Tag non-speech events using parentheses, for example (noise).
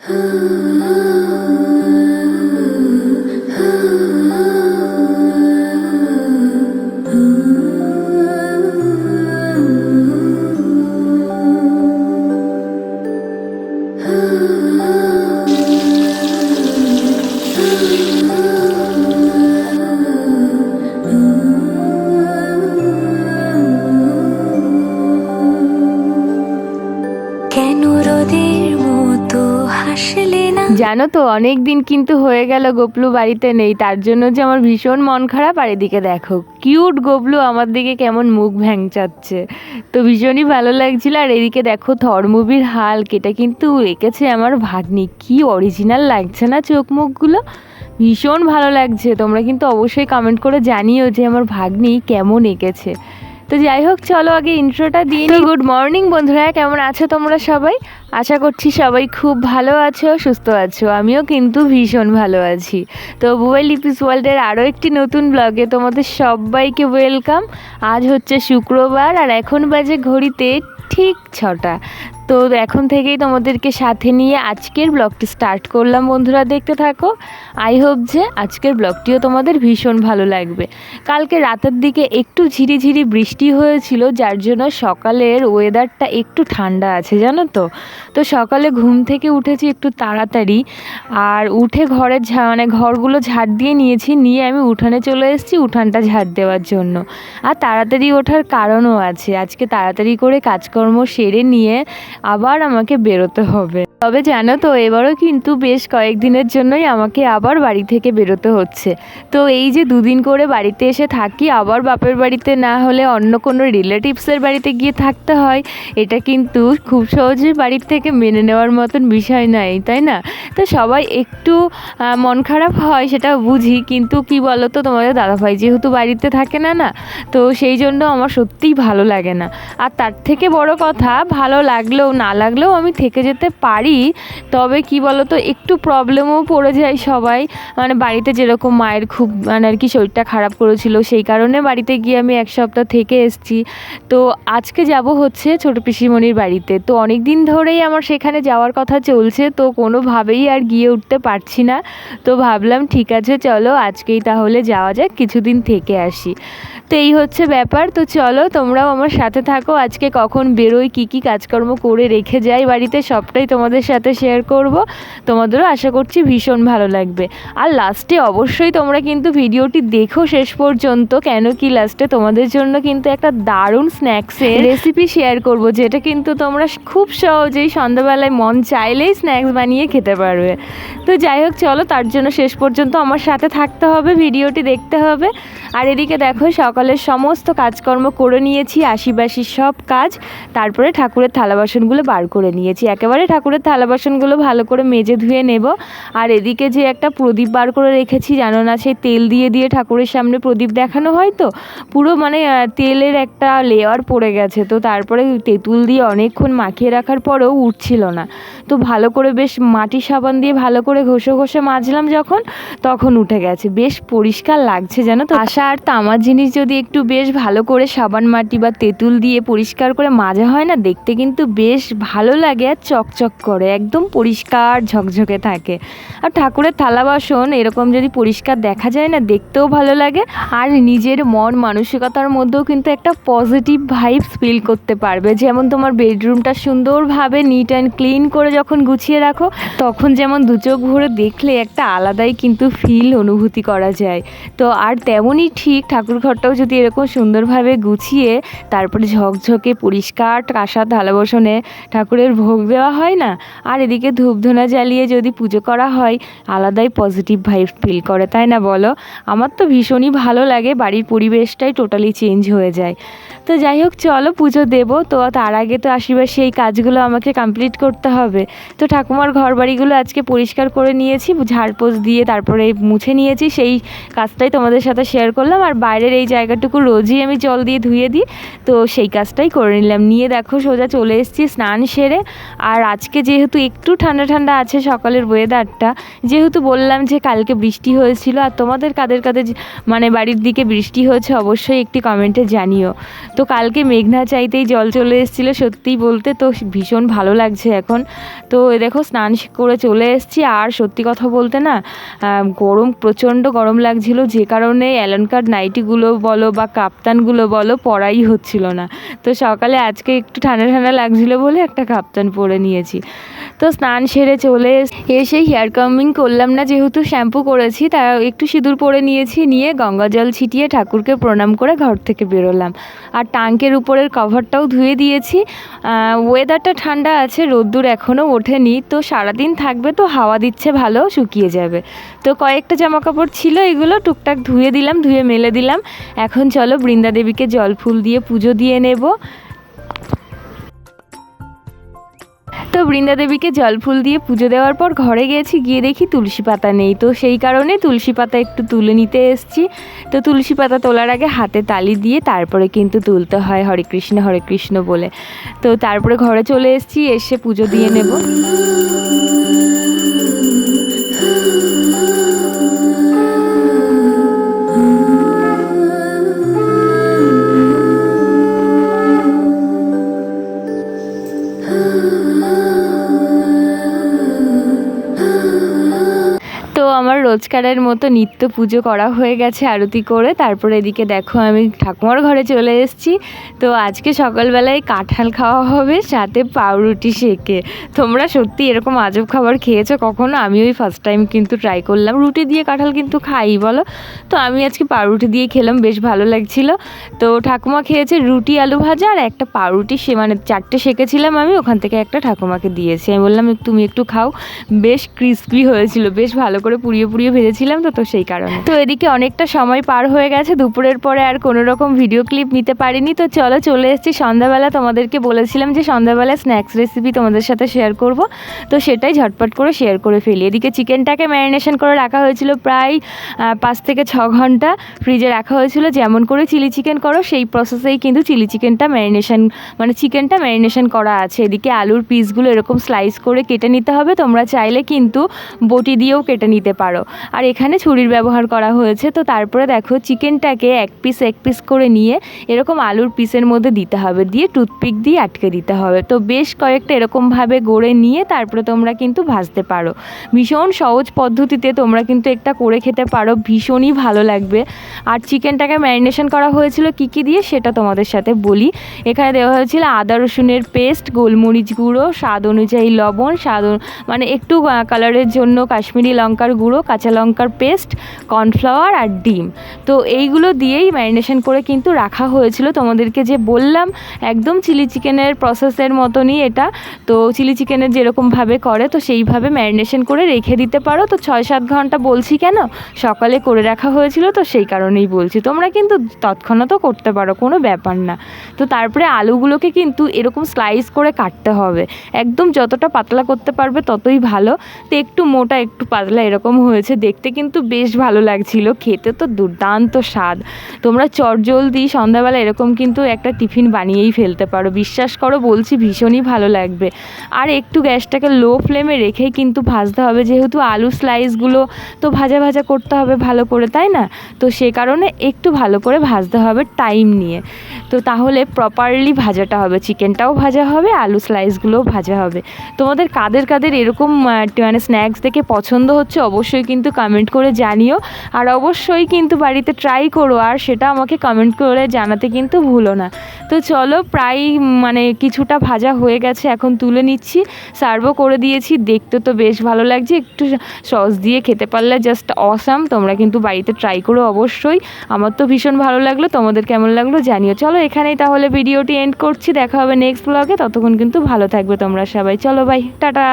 কেন (laughs) জানো তো, অনেক দিন কিন্তু হয়ে গেল গোপলু বাড়িতে নেই, তার জন্য যে আমার ভীষণ মন খারাপ। আর এদিকে দেখো, কিউট গোপলু আমার দিকে কেমন মুখ ভ্যাংচাচ্ছে। তো ভীষণই ভালো লাগছিল, আর এদিকে দেখো থর মুভির হাল কেটা কিন্তু এঁকেছে আমার ভাগ্নি। কি অরিজিনাল লাগছে না চোখ মুখগুলো? ভীষণ ভালো লাগছে, তোমরা কিন্তু অবশ্যই কমেন্ট করে জানিও যে আমার ভাগ্নি কেমন এঁকেছে। তো যাই হোক, চলো আগে ইন্ট্রোটা দিয়ে নিই। গুড মর্নিং বন্ধুরা, কেমন আছো তোমরা সবাই? আশা করছি সবাই খুব ভালো আছো, সুস্থ আছো। আমিও কিন্তু ভীষণ ভালো আছি। তো মোবাইল লিপিস ওয়ার্ল্ডের আরও একটি নতুন ব্লগে তোমাদের সবাইকে ওয়েলকাম আজ হচ্ছে শুক্রবার আর এখন বাজে ঘড়িতে ঠিক ছটা। তো এখন থেকেই তোমাদেরকে সাথে নিয়ে আজকের ব্লগটি স্টার্ট করলাম। বন্ধুরা, দেখতে থাকো। আই হোপ যে আজকের ব্লগটিও তোমাদের ভীষণ ভালো লাগবে। কালকে রাতের দিকে একটু ঝিরিঝিরি বৃষ্টি হয়েছিল, যার জন্য সকালের ওয়েদারটা একটু ঠান্ডা আছে, জানো তো? তো সকালে ঘুম থেকে উঠেছি একটু তাড়াতাড়ি, আর উঠে ঘরের মানে ঘরগুলো ঝাড় দিয়ে নিয়েছি, নিয়ে আমি উঠানে চলে এসেছি উঠানটা ঝাড় দেওয়ার জন্য। আর তাড়াতাড়ি ওঠার কারণও আছে। আজকে তাড়াতাড়ি করে কাজকর্ম সেরে নিয়ে আবার আমাকে বেরোতে হবে। তবে জানো তো? এবারও কিন্তু বেশ কয়েকদিনের জন্যই আমাকে আবার বাড়ি থেকে বেরোতে হচ্ছে। তো এই যে দুদিন করে বাড়িতে এসে থাকি, আবার বাপের বাড়িতে না হলে অন্য কোনো রিলেটিভসের বাড়িতে গিয়ে থাকতে হয়, এটা কিন্তু খুব সহজে বাড়ির থেকে মেনে নেওয়ার মতন বিষয় নয়, তাই না? তো সবাই একটু মন খারাপ হয় সেটা বুঝি, কিন্তু কি বলো তো তোমাদের দাদাভাই যেহেতু বাড়িতে থাকে না না? তো সেই জন্য আমার সত্যিই ভালো লাগে না। আর তার থেকে বড় কথা, ভালো লাগলেও না লাগলেও আমি থেকে যেতে পারি তবে কি বলো তো একটু প্রবলেমও পড়ে যায় সবাই। মানে বাড়িতে যেরকম মায়ের খুব মানে আর কি শরীরটা খারাপ করেছিল, সেই কারণে বাড়িতে গিয়ে আমি এক সপ্তাহ থেকে এসেছি। তো আজকে যাব হচ্ছে ছোটো পিসিমণির বাড়িতে। তো অনেক দিন ধরেই আমার সেখানে যাওয়ার কথা চলছে, তো কোনোভাবেই আর গিয়ে উঠতে পারছি না। তো ভাবলাম, ঠিক আছে, চলো, আজকেই তাহলে যাওয়া যাক, কিছুদিন থেকে আসি। তো এই হচ্ছে ব্যাপার। তো চলো, তোমরাও আমার সাথে থাকো। আজকে কখন বেরোই, কী কী কাজকর্ম করে রেখে যাই বাড়িতে, সবটাই তোমাদের সাথে শেয়ার করব। তোমাদেরও আশা করছি ভীষণ ভালো লাগবে। আর লাস্টে অবশ্যই তোমরা কিন্তু ভিডিওটি দেখো শেষ পর্যন্ত, কেন কি লাস্টে তোমাদের জন্য কিন্তু একটা দারুণ স্ন্যাক্সের রেসিপি শেয়ার করব, যেটা কিন্তু তোমরা খুব সহজেই সন্ধ্যাবেলায় মন চাইলেই স্ন্যাক্স বানিয়ে খেতে পারবে। তো যাই হোক, চলো তার জন্য শেষ পর্যন্ত আমার সাথে থাকতে হবে ভিডিওটি দেখতে হবে। আর এদিকে দেখো, সকালের সমস্ত কাজকর্ম করে নিয়েছি আশিবাসি সব কাজ। তারপরে ঠাকুরের থালা বাসনগুলো বার করে নিয়েছি। একেবারে ঠাকুরের থালা বাসনগুলো ভালো করে মেজে ধুয়ে নেব। আর এদিকে যে একটা প্রদীপ বার করে রেখেছি, জানো না, সেই তেল দিয়ে দিয়ে ঠাকুরের সামনে প্রদীপ দেখানো হয় তো? পুরো মানে তেলের একটা লেয়ার পড়ে গেছে। তো তারপরে তেঁতুল দিয়ে অনেকক্ষণ মাখিয়ে রাখার পরেও উঠছিল না। তো ভালো করে বেশ মাটি সাবান দিয়ে ভালো করে ঘষে ঘষে মাজলাম যখন, তখন উঠে গেছে। বেশ পরিষ্কার লাগছে, জানো তো? আশা আর তামার জিনিস যদি একটু বেশ ভালো করে সাবান, মাটি বা তেঁতুল দিয়ে পরিষ্কার করে মাজা হয় না, দেখতে কিন্তু বেশ ভালো লাগে আর চকচক করে। একদম পরিষ্কার ঝকঝকে থাকে। আর ঠাকুরের থালা বাসন এরকম যদি পরিষ্কার দেখা যায় না, দেখতেও ভালো লাগে। আর নিজের মন মানসিকতার মধ্যেও কিন্তু একটা পজিটিভ ভাইবস ফিল করতে পারবে। যেমন তোমার বেডরুমটা সুন্দরভাবে নিট অ্যান্ড ক্লিন করে যখন গুছিয়ে রাখো, তখন যেমন দু চোখ ভরে দেখলে একটা আলাদাই কিন্তু ফিল অনুভূতি করা যায়। তো আর তেমনই ঠিক ঠাকুর ঘরটাও যদি এরকম সুন্দরভাবে গুছিয়ে, তারপরে ঝকঝকে পরিষ্কার কাঁসা থালা বসনে ঠাকুরের ভোগ দেওয়া হয় না আর এদিকে ধূপধুনা জ্বালিয়ে যদি পুজো করা হয়, আলাদাই পজিটিভ ভাইব ফিল করে, তাই না বলো? আমার তো ভীষণই ভালো লাগে, বাড়ির পরিবেশটাই টোটালি চেঞ্জ হয়ে যায়। তো যাই হোক, চলো পুজো দেবো, তো তার আগে তো আশীর্বাসী সেই কাজগুলো আমাকে কমপ্লিট করতে হবে। তো ঠাকুমার ঘর বাড়িগুলো আজকে পরিষ্কার করে নিয়েছি ঝাড়পোছ দিয়ে তারপরে মুছে নিয়েছি, সেই কাজটাই তোমাদের সাথে শেয়ার করলাম। আর বাইরের এই জায়গাটুকু রোজই আমি জল দিয়ে ধুয়ে দিই, তো সেই কাজটাই করে নিলাম। নিয়ে দেখো, সোজা চলে এসেছি স্নান সেরে। আর আজকে যে যেহেতু একটু ঠান্ডা ঠান্ডা আছে সকালের ওয়েদারটা যেহেতু বললাম যে কালকে বৃষ্টি হয়েছিল, আর তোমাদের কাদের কাদের মানে বাড়ির দিকে বৃষ্টি হয়েছে অবশ্যই একটি কমেন্টে জানিও। তো কালকে মেঘনা চাইতেই জল চলে এসেছিল, সত্যিই বলতে তো ভীষণ ভালো লাগছে এখন। তো দেখো স্নান করে চলে এসেছি, আর সত্যি কথা বলতে না গরম, প্রচণ্ড গরম লাগছিল, যে কারণে অ্যালনকার নাইটিগুলো বলো বা কাপ্তানগুলো বলো পরাই হচ্ছিল না। তো সকালে আজকে একটু ঠান্ডা ঠান্ডা লাগছিল বলে একটা কাপ্তান পরে নিয়েছি। তো স্নান সেরে চলে এস- হেয়ার কামিং করলাম না। যেহেতু শ্যাম্পু করেছি, তা একটু সিঁদুর পরে নিয়েছি, নিয়ে গঙ্গা জল ছিটিয়ে ঠাকুরকে প্রণাম করে ঘর থেকে বেরোলাম। আর টাঙ্কের উপরের কভারটাও ধুয়ে দিয়েছি। ওয়েদারটা ঠান্ডা আছে, রোদ্দুর এখনও ওঠেনি। তো সারাদিন থাকবে তো, হাওয়া দিচ্ছে ভালো, শুকিয়ে যাবে। তো কয়েকটা জামা কাপড় ছিল, এগুলো টুকটাক ধুয়ে দিলাম, ধুয়ে মেলে দিলাম। এখন চলো বৃন্দাদেবীকে জল ফুল দিয়ে পুজো দিয়ে নেব। তো বৃন্দা দেবীকে জল ফুল দিয়ে পুজো দেওয়ার পর ঘরে গেছি গিয়ে দেখি তুলসী পাতা নেই। তো সেই কারণে তুলসী পাতা একটু তুলে নিতে এসেছি। তো তুলসী পাতা তোলার আগে হাতে তালি দিয়ে তারপরে কিন্তু তুলতে হয় হরে কৃষ্ণ হরে কৃষ্ণ বলে। তো তারপরে ঘরে চলে এসেছি, এসে পুজো দিয়ে নেব। রোজকারের মতো নিত্য পুজো করা হয়ে গেছে আরতি করে। তারপরে এদিকে দেখো আমি ঠাকুমার ঘরে চলে এসেছি। তো আজকে সকালবেলায় কাঁঠাল খাওয়া হবে, সাথে পাউরুটি শেকে। তোমরা সত্যি এরকম আজব খাবার খেয়েছো কখনো? আমি ওই ফার্স্ট টাইম কিন্তু ট্রাই করলাম। রুটি দিয়ে কাঁঠাল কিন্তু খাই, বলো? তো আমি আজকে পাউরুটি দিয়ে খেলাম, বেশ ভালো লাগছিল। তো ঠাকুমা খেয়েছে রুটি, আলু ভাজা আর একটা পাউরুটি সে মানে চারটে সেকেছিলাম আমি, ওখান থেকে একটা ঠাকুমাকে দিয়েছি। আমি বললাম, তুমি একটু খাও। বেশ ক্রিস্পি হয়েছিল, বেশ ভালো করে পুড়িয়ে পুড়িয়ে ভেজেছিলাম তো তো সেই কারণে। তো এদিকে অনেকটা সময় পার হয়ে গেছে, দুপুরের পরে আর কোনো রকম ভিডিও ক্লিপ নিতে পারিনি। তো চলো চলে এসেছি সন্ধ্যাবেলা। তোমাদেরকে বলেছিলাম যে সন্ধ্যাবেলা স্ন্যাক্স রেসিপি তোমাদের সাথে শেয়ার করব। তো সেটাই ঝটপট করে শেয়ার করে ফেলি। এদিকে চিকেনটাকে ম্যারিনেশন করে রাখা হয়েছিল প্রায় পাঁচ থেকে ছ ঘণ্টা। ফ্রিজে রাখা হয়েছিল। যেমন করে চিলি চিকেন করো, সেই প্রসেসেই কিন্তু চিলি চিকেনটা ম্যারিনেশন মানে চিকেনটা ম্যারিনেশন করা আছে। এদিকে আলুর পিসগুলো এরকম স্লাইস করে কেটে নিতে হবে। তোমরা চাইলে কিন্তু বটি দিয়েও কেটে নিতে পারো। আর এখানে ছুরির ব্যবহার করা হয়েছে। তো তারপরে দেখো, চিকেনটাকে এক পিস এক পিস করে নিয়ে এরকম আলুর পিসের মধ্যে দিতে হবে। দিয়ে টুথপিক দিয়ে আটকে দিতে হবে। তো বেশ কয়েকটা এরকমভাবে গড়ে নিয়ে তারপরে তোমরা কিন্তু ভাজতে পারো। ভীষণ সহজ পদ্ধতিতে তোমরা কিন্তু একটা করে খেতে পারো। ভীষণই ভালো লাগবে। আর চিকেনটাকে ম্যারিনেশন করা হয়েছিল কী কী দিয়ে সেটা তোমাদের সাথে বলি। এখানে দেওয়া হয়েছিল আদা, রসুনের পেস্ট, গোলমরিচ গুঁড়ো, স্বাদ অনুযায়ী লবণ, স্বাদ মানে একটু কালারের জন্য কাশ্মীরি লঙ্কার গুঁড়ো, কাঁচা লঙ্কার পেস্ট, কর্নফ্লাওয়ার আর ডিম। তো এইগুলো দিয়েই ম্যারিনেশন করে কিন্তু রাখা হয়েছিল। তোমাদেরকে যে বললাম, একদম চিলি চিকেনের প্রসেসের মতনই এটা। তো চিলি চিকেনের যেরকমভাবে করে, তো সেইভাবে ম্যারিনেশন করে রেখে দিতে পারো। তো ছয় সাত ঘণ্টা বলছি কেন? সকালে করে রাখা হয়েছিল, তো সেই কারণেই বলছি। তোমরা কিন্তু তৎক্ষণাৎও করতে পারো, কোনো ব্যাপার না। তো তারপরে আলুগুলোকে কিন্তু এরকম স্লাইস করে কাটতে হবে। একদম যতটা পাতলা করতে পারবে ততই ভালো। তো একটু মোটা, একটু পাতলা এরকম হয়েছে দেখতে কিন্তু বেশ ভালো লাগছিল। খেতে তো দুর্দান্ত স্বাদ। তোমরা চটজলদি সন্ধ্যাবেলা এরকম কিন্তু একটা টিফিন বানিয়েই ফেলতে পারো। বিশ্বাস করো, বলছি ভীষণই ভালো লাগবে। আর একটু গ্যাসটাকে লো ফ্লেমে রেখেই কিন্তু ভাজতে হবে। যেহেতু আলু স্লাইসগুলো তো ভাজা ভাজা করতে হবে ভালো করে, তাই না? তো সে কারণে একটু ভালো করে ভাজতে হবে টাইম নিয়ে। তো তাহলে প্রপারলি ভাজাটা হবে। চিকেনটাও ভাজা হবে, আলু স্লাইসগুলোও ভাজা হবে। তোমাদের কাদের কাদের এরকম মানে স্ন্যাক্স দেখে পছন্দ হচ্ছে অবশ্যই কিন্তু কমেন্ট করে জানিও। আর অবশ্যই কিন্তু বাড়িতে ট্রাই করো, আর সেটা আমাকে কমেন্ট করে জানাতে কিন্তু ভুলো না। তো চলো প্রায় মানে কিছুটা ভাজা হয়ে গেছে, এখন তুলে নিচ্ছি। সার্ভও করে দিয়েছি, দেখতে তো বেশ ভালো লাগছে। একটু সস দিয়ে খেতে পারলে জাস্ট অসাম তোমরা কিন্তু বাড়িতে ট্রাই করো অবশ্যই। আমার তো ভীষণ ভালো লাগল, তোমাদের কেমন লাগল জানিও। চলো এখানেই তাহলে ভিডিওটি এন্ড করছি, দেখা হবে নেক্সট ব্লগে ততক্ষণ কিন্তু ভালো থাকবে তোমরা সবাই। চলো বাই টাটা!